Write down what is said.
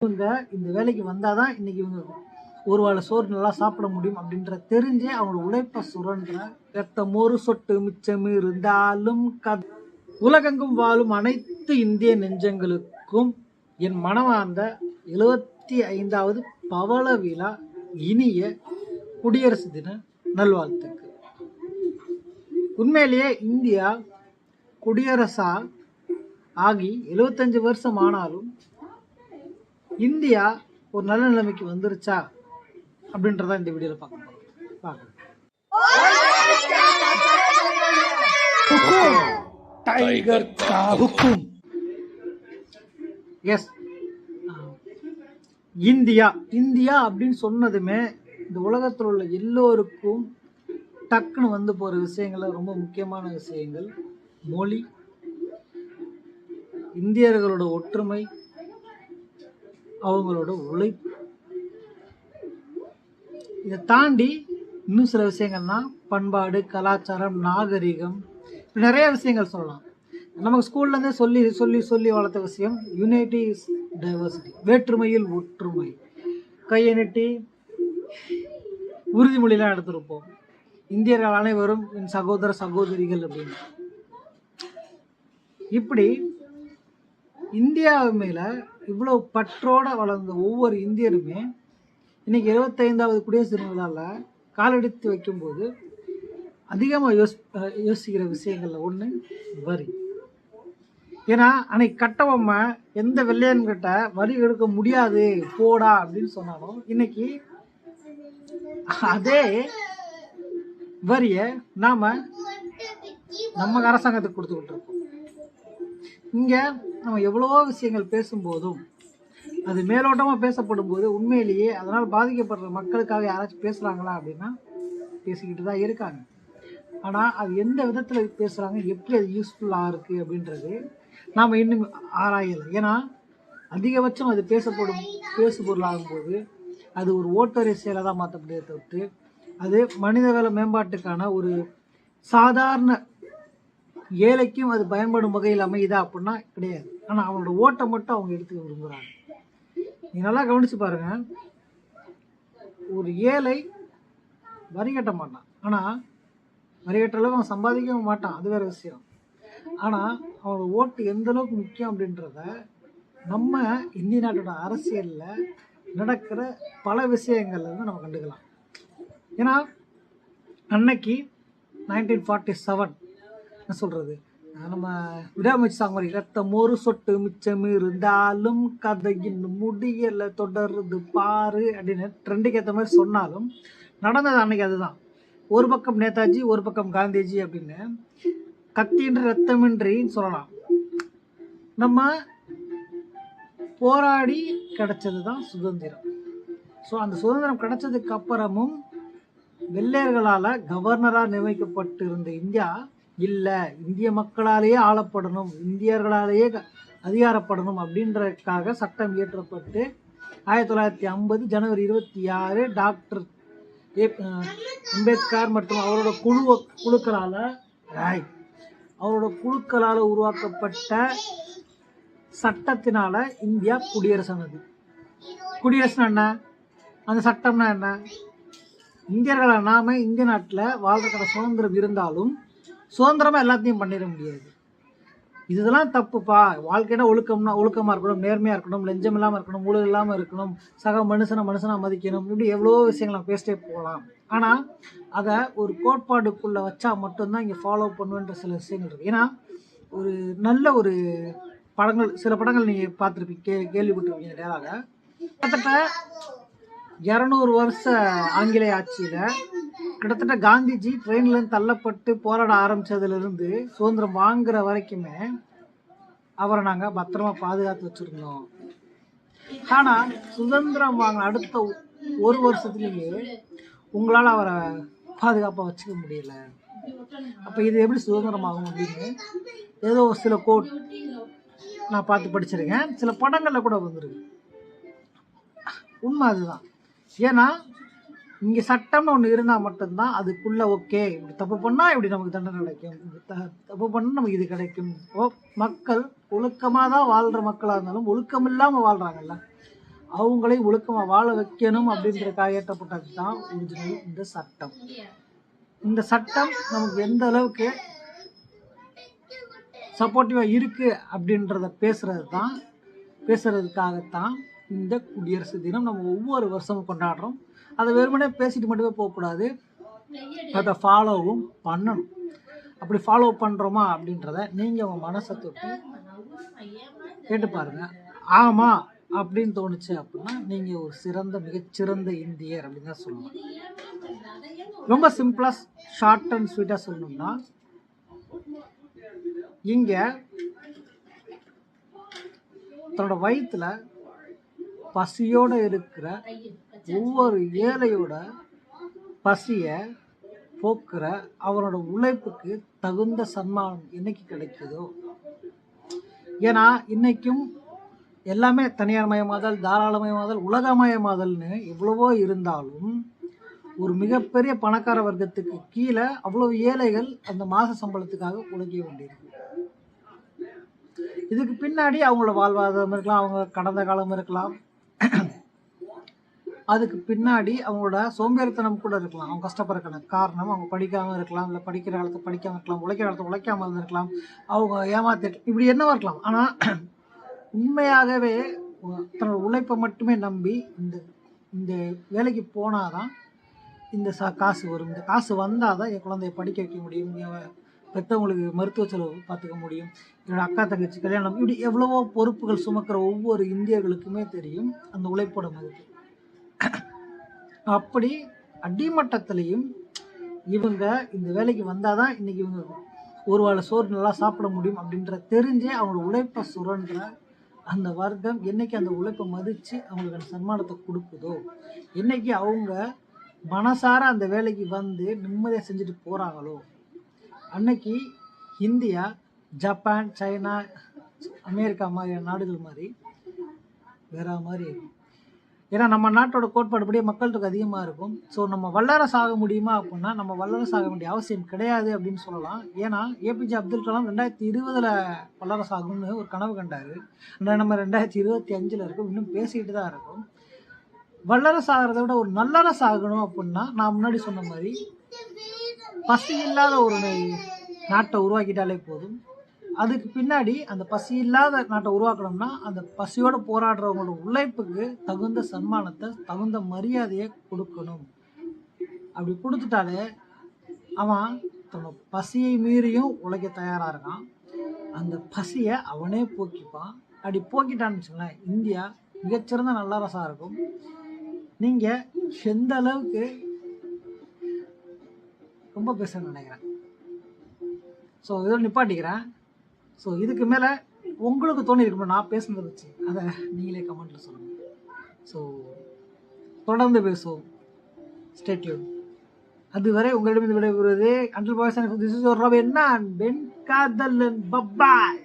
இவங்க இந்த வேலைக்கு வந்தாதான் இன்னைக்கு இவங்க ஒரு வேளை சோறு நல்லா சாப்பிட முடியும் அப்படின்ற தெரிஞ்சே அவங்களோட உழைப்பை சுரன்ற ரத்தம் ஒரு சொட்டு மிச்சம் இருந்தாலும் கத் உலகெங்கும் வாழும் அனைத்து இந்திய நெஞ்சங்களுக்கும் என் மனமார்ந்த எழுபத்தி ஐந்தாவது பவள விழா இனிய குடியரசு தின நல்வாழ்த்துக்கு உண்மையிலேயே இந்தியா குடியரசா ஆகி 75 வருஷம் ஆனாலும் இந்தியா ஒரு நல்ல நிலைமைக்கு வந்துருச்சா அப்படின்றத இந்த வீடியோவில் பார்க்க போகிறோம் பார்க்கலாம் டைகர் கா ஹுக்கும் எஸ் இந்தியா. இந்தியா அப்படின்னு சொன்னதுமே இந்த உலகத்தில் உள்ள எல்லோருக்கும் டக்குன்னு வந்து போகிற விஷயங்கள்ல ரொம்ப முக்கியமான விஷயங்கள். மொழி. இந்தியர்களோட ஒற்றுமை. அவங்களோட உழைப்பு. இதை தாண்டி இன்னும் சில விஷயங்கள்னா பண்பாடு கலாச்சாரம் நாகரிகம் இப்படி நிறைய விஷயங்கள் சொல்லலாம். நமக்கு ஸ்கூல்லேருந்தே சொல்லி சொல்லி சொல்லி வளர்த்த விஷயம் யுனைட்டி இஸ் டைவர்சிட்டி வேற்றுமையில் ஒற்றுமை. கையை நீட்டி உறுதிமொழிலாம் எடுத்திருப்போம். இந்தியர்கள் அனைவரும் என் சகோதர சகோதரிகள் அப்படின்னு. இப்படி இந்தியா மேல இவ்வளவு பற்றோட வளர்ந்த ஒவ்வொரு இந்தியருமே இன்னைக்கு இருபத்தைந்தாவது குடியரசு தின விழாவில் காலெடுத்து வைக்கும்போது அதிகமாக யோசி யோசிக்கிற விஷயங்களில் ஒன்று வரி. ஏன்னா அன்னைக்கு கட்டபொம்மை எந்த வெள்ளையன்கிட்ட வரி எடுக்க முடியாது போடா அப்படின்னு சொன்னாலும் இன்னைக்கு அதே வரியை நாம நம்ம அரசாங்கத்துக்கு கொடுத்துக்கிட்டு இருக்கோம். இங்கே நம்ம எவ்வளவோ விஷயங்கள் பேசும்போதும் அது மேலோட்டமாக பேசப்படும் போது உண்மையிலேயே அதனால் பாதிக்கப்படுற மக்களுக்காக யாராச்சும் பேசுகிறாங்களா அப்படின்னா பேசிக்கிட்டு தான் இருக்காங்க. ஆனால் அது எந்த விதத்தில் பேசுகிறாங்க எப்படி அது யூஸ்ஃபுல்லாக இருக்குது அப்படின்றது நாம் இன்னும் ஆராயலை. ஏன்னா அதிகபட்சம் அது பேசப்படும் பேசு பொருளாகும்போது அது ஒரு ஓட்டரை செயலை தான் மாற்ற முடியாது தவிர்த்து அது மனிதவள மேம்பாட்டுக்கான ஒரு சாதாரண ஏழைக்கும் அது பயன்படும் வகையில் அமையுதா அப்படின்னா கிடையாது. ஆனால் அவனோட ஓட்டை மட்டும் அவங்க எடுத்துக்க விரும்புகிறாங்க நீ நல்லா கவனிச்சு பாருங்கள் ஒரு ஏழை வரி கட்ட மாட்டான். ஆனால் வரி கட்ட அளவுக்கு அவன் சம்பாதிக்கவும் மாட்டான். அது வேறு விஷயம். ஆனால் அவனோட ஓட்டு எந்த அளவுக்கு முக்கியம் அப்படின்றத நம்ம இந்திய நாட்டோட அரசியலில் நடக்கிற பல விஷயங்கள்ல இருந்து நம்ம கண்டுக்கலாம். ஏன்னா அன்னைக்கு நைன்டீன் ஃபார்ட்டி செவன் என்ன சொல்கிறது நம்ம விடாமச்சு சாங் மாதிரி ரத்தம் ஒரு சொட்டு மிச்சம் இருந்தாலும் கதையின் முடியல தொடருது பாரு அப்படின்னு ட்ரெண்டுக்கு ஏற்ற மாதிரி சொன்னாலும் நடந்தது அன்னைக்கு அதுதான். ஒரு பக்கம் நேதாஜி ஒரு பக்கம் காந்திஜி அப்படின்னு கத்தியின்றி ரத்தமின்றின்னு சொல்லலாம். நம்ம போராடி கிடைச்சது தான் சுதந்திரம். ஸோ அந்த சுதந்திரம் கிடைச்சதுக்கு அப்புறமும் வெள்ளையர்களால் கவர்னராக நியமிக்கப்பட்டிருந்த இந்தியா இல்லை இந்திய மக்களாலேயே ஆளப்படணும் இந்தியர்களாலேயே க- அதிகாரப்படணும் அப்படின்றதுக்காக சட்டம் இயற்றப்பட்டு ஆயிரத்தி தொள்ளாயிரத்தி ஐம்பது ஜனவரி இருபத்தி ஆறு டாக்டர் ஏ அம்பேத்கர் மற்றும் அவரோட குழு குழுக்களால் ராய் அவரோட குழுக்களால் உருவாக்கப்பட்ட சட்டத்தினால் இந்தியா குடியரசானது. குடியரசுனா என்ன? அந்த சட்டம்னா என்ன? இந்தியர்களாக நாம் இந்திய நாட்டில் வாழ்றதுக்கான சுதந்திரம் இருந்தாலும் சுதந்திரமாக எல்லாத்தையும் பண்ணிட முடியாது. இதெல்லாம் தப்புப்பா. வாழ்க்கையில ஒழுக்கம்னா ஒழுக்கமாக இருக்கணும் நேர்மையாக இருக்கணும் லஞ்சம் இல்லாமல் இருக்கணும் ஊழல் இல்லாமல் இருக்கணும் சக மனுஷனை மனுஷனாக மதிக்கணும் இப்படி எவ்வளோ விஷயங்கள் நம்ம பேசிட்டே போகலாம். ஆனால் அதை ஒரு கோட்பாடுக்குள்ளே வச்சா மட்டும்தான் இங்கே ஃபாலோ பண்ணுவேன்ற சில விஷயங்கள் இருக்குது ஏன்னா ஒரு நல்ல ஒரு படங்கள் சில படங்கள் நீங்கள் பார்த்துருப்பீங்க கே கேள்விப்பட்டிருப்பீங்க நேராக. கிட்டத்தட்ட இரநூறு வருஷ ஆங்கிலேய ஆட்சியில் கிட்டத்தட்ட காந்திஜி ட்ரெயின்லேருந்து தள்ளப்பட்டு போராட ஆரம்பித்ததுலேருந்து சுதந்திரம் வாங்குற வரைக்குமே அவரை நாங்கள் பத்திரமா பாதுகாத்து வச்சுருந்தோம். ஆனால் சுதந்திரம் வாங்கின அடுத்த ஒ- ஒரு வருஷத்துலேயே உங்களால் அவரை பாதுகாப்பாக வச்சுக்க முடியல. அப்போ இது எப்படி சுதந்திரமாகும் அப்படின்னு ஏதோ ஒரு சில கோட் நான் பார்த்து படிச்சிருக்கேன். சில படங்களில் கூட வந்திருக்கு. உண்மை அதுதான். ஏன்னா இங்கே சட்டம்னு ஒன்று இருந்தால் மட்டும்தான் அதுக்குள்ளே ஓகே இப்படி தப்பு பண்ணால் இப்படி நமக்கு தண்டனை கிடைக்கும். த- தப்பு பண்ணால் நமக்கு இது கிடைக்கும். ஓ மக்கள் ஒழுக்கமாக தான் வாழ்கிற மக்களாக இருந்தாலும் ஒழுக்கம் இல்லாமல் வாழ்கிறாங்கல்ல அவங்களை ஒழுக்கமாக வாழ வைக்கணும் அப்படின்ற ஏற்றப்பட்டது தான் ஒரிஜினல் இந்த சட்டம். இந்த சட்டம் நமக்கு எந்த அளவுக்கு சப்போர்ட்டிவாக இருக்குது அப்படின்றத பேசுகிறது தான் பேசுகிறதுக்காகத்தான் இந்த குடியரசு தினம் நம்ம ஒவ்வொரு வருஷமும் கொண்டாடுறோம். அதை வெறுமனே பேசிட்டு மட்டுமே போகக்கூடாது அதை ஃபாலோவும் பண்ணணும். அப்படி ஃபாலோ பண்ணுறோமா அப்படின்றத நீங்கள் உங்கள் மனசை தொட்டு கேட்டு பாருங்கள் ஆமாம் அப்படின்னு தோணுச்சு அப்படின்னா நீங்கள் ஒரு சிறந்த மிகச்சிறந்த இந்தியர் அப்படின்னு தான் சொல்லணும். ரொம்ப சிம்பிளாக ஷார்ட் அண்ட் ஸ்வீட்டாக சொல்லணும்னா இங்கே தன்னோட வயிற்றில் பசியோடு இருக்கிற ஒவ்வொரு ஏழையோட பசியை போக்குற அவனோட உழைப்புக்கு தகுந்த சன்மானம் என்னைக்கு கிடைக்குதோ? ஏன்னா இன்னைக்கும் எல்லாமே தனியார் மயமாதல் தாராளமயமாதல் உலகமயமாதல்னு எவ்வளவோ இருந்தாலும் ஒரு மிகப்பெரிய பணக்கார வர்க்கத்துக்கு கீழே அவ்வளவு ஏழைகள் அந்த மாத சம்பளத்துக்காக உழைக்க வேண்டியிருக்கு இதுக்கு பின்னாடி அவங்களோட வாழ்வாதாரம் இருக்கலாம் அவங்க கடந்த காலம் இருக்கலாம். அதுக்கு பின்னாடி அவங்களோட சோம்பேறித்தனம் கூட இருக்கலாம். அவங்க கஷ்டப்படுறக்கான காரணம் அவங்க படிக்காமல் இருக்கலாம் இல்லை படிக்கிற காலத்தை படிக்காமல் இருக்கலாம் உழைக்கிற காலத்தை உழைக்காமல் இருந்திருக்கலாம். அவங்க ஏமாத்திட்டு இப்படி என்னவா இருக்கலாம். ஆனால் உண்மையாகவே தன்னோட உழைப்பை மட்டுமே நம்பி இந்த இந்த வேலைக்கு போனால் தான் இந்த சா காசு வரும். இந்த காசு வந்தால் தான் என் குழந்தைய படிக்க வைக்க முடியும். பெற்றவங்களுக்கு மருத்துவ செலவு பார்த்துக்க முடியும். என்னோடய அக்கா தங்கச்சி கல்யாணம் இப்படி எவ்வளவோ பொறுப்புகள் சுமக்கிற ஒவ்வொரு இந்தியர்களுக்குமே தெரியும் அந்த உழைப்போட மதிப்பு. அப்படி அடிமட்டத்திலையும் இவங்க இந்த வேலைக்கு வந்தால் தான் இன்றைக்கி இவங்க ஒரு வேளை சோறு நல்லா சாப்பிட முடியும் அப்படின்ற தெரிஞ்சே அவங்களோட உழைப்பை சுரன்ற அந்த வர்க்கம் என்னைக்கு அந்த உழைப்பை மதித்து அவங்களுக்கு அந்த சன்மானத்தை கொடுக்குதோ என்னைக்கு அவங்க மனசார அந்த வேலைக்கு வந்து நிம்மதியாக செஞ்சுட்டு போகிறாங்களோ அன்னைக்கு இந்தியா ஜப்பான் சைனா அமெரிக்கா மாதிரியான நாடுகள் மாதிரி வேற மாதிரி இருக்கும் ஏன்னா நம்ம நாட்டோட கோட்பாடுபடி மக்கள் தொகை அதிகமாக இருக்கும். ஸோ நம்ம வல்லரசு ஆக முடியுமா அப்படின்னா நம்ம வல்லரசு ஆக வேண்டிய அவசியம் கிடையாது அப்படின்னு சொல்லலாம். ஏன்னா ஏபிஜே அப்துல் கலாம் ரெண்டாயிரத்தி இருபதில் வல்லரசு ஆகும்னு ஒரு கனவு கண்டார். நம்ம ரெண்டாயிரத்தி இருபத்தி அஞ்சில் இருக்கும் இன்னும் பேசிக்கிட்டு தான் இருக்கோம். வல்லரசு ஆகிறத விட ஒரு நல்லரசு ஆகணும் அப்படின்னா நான் முன்னாடி சொன்ன மாதிரி பசி இல்லாத ஒரு நாட்டை உருவாக்கிட்டாலே போதும். அதுக்கு பின்னாடி அந்த பசி இல்லாத நாட்டை உருவாக்கணும்னா அந்த பசியோடு போராடுறவங்களோட உழைப்புக்கு தகுந்த சன்மானத்தை தகுந்த மரியாதையை கொடுக்கணும். அப்படி கொடுத்துட்டாலே அவன் தன்னோட பசியை மீறியும் உழைக்க தயாராக இருக்கான். அந்த பசியை அவனே போக்கிப்பான். அப்படி போக்கிட்டான்னு வச்சுக்கோங்களேன் இந்தியா மிகச்சிறந்த நல்லரசாக இருக்கும். நீங்கள் எந்த அளவுக்கு ரொம்ப பேச நினைக்கிறேன். ஸோ இதோட நிப்பாட்டிக்கிறேன். ஸோ இதுக்கு மேலே உங்களுக்கு தோணி இருக்கணும் நான் பேசுனதை வச்சு அதை நீங்களே கமெண்ட்டில் சொல்லுங்கள் ஸோ தொடர்ந்து பேசுவோம். ஸ்டேட்யூன் அதுவரை உங்களிடம் விடைபெறுவது அண்டில் பாய்ஸ் திஸ் இஸ் ஒரு ரவ் என்ன பென் காதல் பப்பாய்